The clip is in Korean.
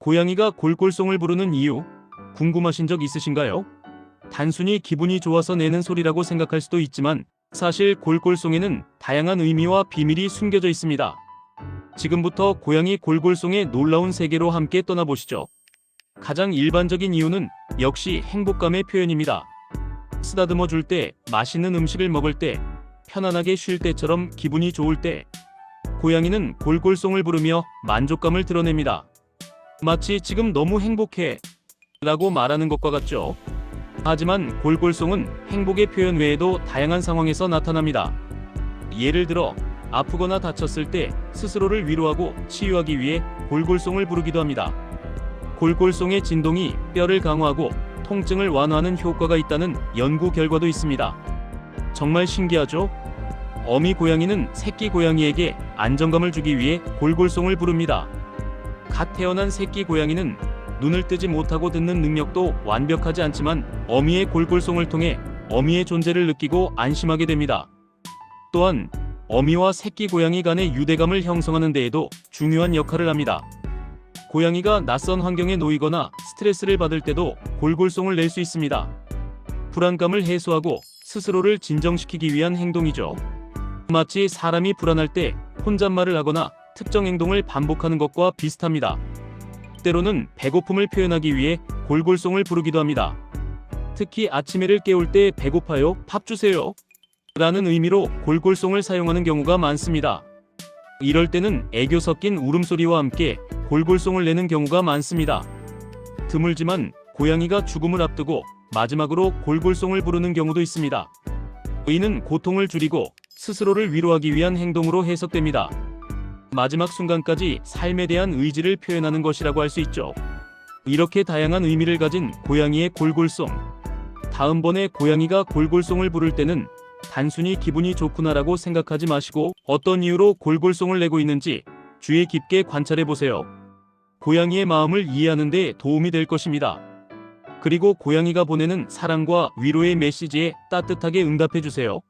고양이가 골골송을 부르는 이유 궁금하신 적 있으신가요? 단순히 기분이 좋아서 내는 소리라고 생각할 수도 있지만 사실 골골송에는 다양한 의미와 비밀이 숨겨져 있습니다. 지금부터 고양이 골골송의 놀라운 세계로 함께 떠나보시죠. 가장 일반적인 이유는 역시 행복감의 표현입니다. 쓰다듬어 줄 때, 맛있는 음식을 먹을 때, 편안하게 쉴 때처럼 기분이 좋을 때, 고양이는 골골송을 부르며 만족감을 드러냅니다. 마치 지금 너무 행복해 라고 말하는 것과 같죠. 하지만 골골송은 행복의 표현 외에도 다양한 상황에서 나타납니다. 예를 들어 아프거나 다쳤을 때 스스로를 위로하고 치유하기 위해 골골송을 부르기도 합니다. 골골송의 진동이 뼈를 강화하고 통증을 완화하는 효과가 있다는 연구 결과도 있습니다. 정말 신기하죠? 어미 고양이는 새끼 고양이에게 안정감을 주기 위해 골골송을 부릅니다. 갓 태어난 새끼 고양이는 눈을 뜨지 못하고 듣는 능력도 완벽하지 않지만 어미의 골골송을 통해 어미의 존재를 느끼고 안심하게 됩니다. 또한 어미와 새끼 고양이 간의 유대감을 형성하는 데에도 중요한 역할을 합니다. 고양이가 낯선 환경에 놓이거나 스트레스를 받을 때도 골골송을 낼 수 있습니다. 불안감을 해소하고 스스로를 진정시키기 위한 행동이죠. 마치 사람이 불안할 때 혼잣말을 하거나 특정 행동을 반복하는 것과 비슷합니다. 때로는 배고픔을 표현하기 위해 골골송을 부르기도 합니다. 특히 아침에를 깨울 때 배고파요, 밥 주세요. 라는 의미로 골골송을 사용하는 경우가 많습니다. 이럴 때는 애교 섞인 울음소리와 함께 골골송을 내는 경우가 많습니다. 드물지만 고양이가 죽음을 앞두고 마지막으로 골골송을 부르는 경우도 있습니다. 이는 고통을 줄이고 스스로를 위로하기 위한 행동으로 해석됩니다. 마지막 순간까지 삶에 대한 의지를 표현하는 것이라고 할 수 있죠. 이렇게 다양한 의미를 가진 고양이의 골골송. 다음번에 고양이가 골골송을 부를 때는 단순히 기분이 좋구나라고 생각하지 마시고 어떤 이유로 골골송을 내고 있는지 주의 깊게 관찰해 보세요. 고양이의 마음을 이해하는 데 도움이 될 것입니다. 그리고 고양이가 보내는 사랑과 위로의 메시지에 따뜻하게 응답해 주세요.